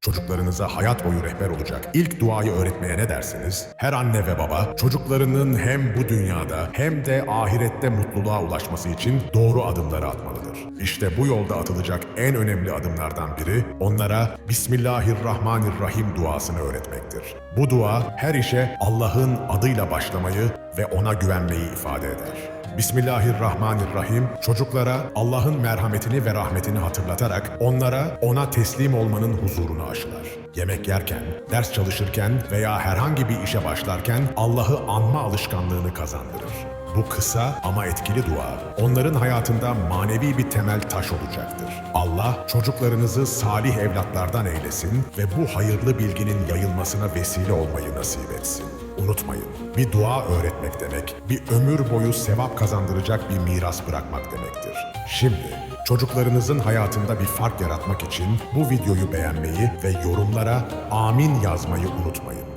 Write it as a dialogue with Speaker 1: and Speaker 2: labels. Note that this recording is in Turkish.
Speaker 1: Çocuklarınıza hayat boyu rehber olacak ilk duayı öğretmeye ne dersiniz? Her anne ve baba çocuklarının hem bu dünyada hem de ahirette mutluluğa ulaşması için doğru adımları atmalıdır. İşte bu yolda atılacak en önemli adımlardan biri onlara Bismillahirrahmanirrahim duasını öğretmektir. Bu dua her işe Allah'ın adıyla başlamayı ve ona güvenmeyi ifade eder. Bismillahirrahmanirrahim çocuklara Allah'ın merhametini ve rahmetini hatırlatarak onlara ona teslim olmanın huzurunu aşılar. Yemek yerken, ders çalışırken veya herhangi bir işe başlarken Allah'ı anma alışkanlığını kazandırır. Bu kısa ama etkili dua onların hayatında manevi bir temel taş olacaktır. Allah çocuklarınızı salih evlatlardan eylesin ve bu hayırlı bilginin yayılmasına vesile olmayı nasip etsin. Unutmayın, bir dua öğretmek demek, bir ömür boyu sevap kazandıracak bir miras bırakmak demektir. Şimdi çocuklarınızın hayatında bir fark yaratmak için bu videoyu beğenmeyi ve yorumlara amin yazmayı unutmayın.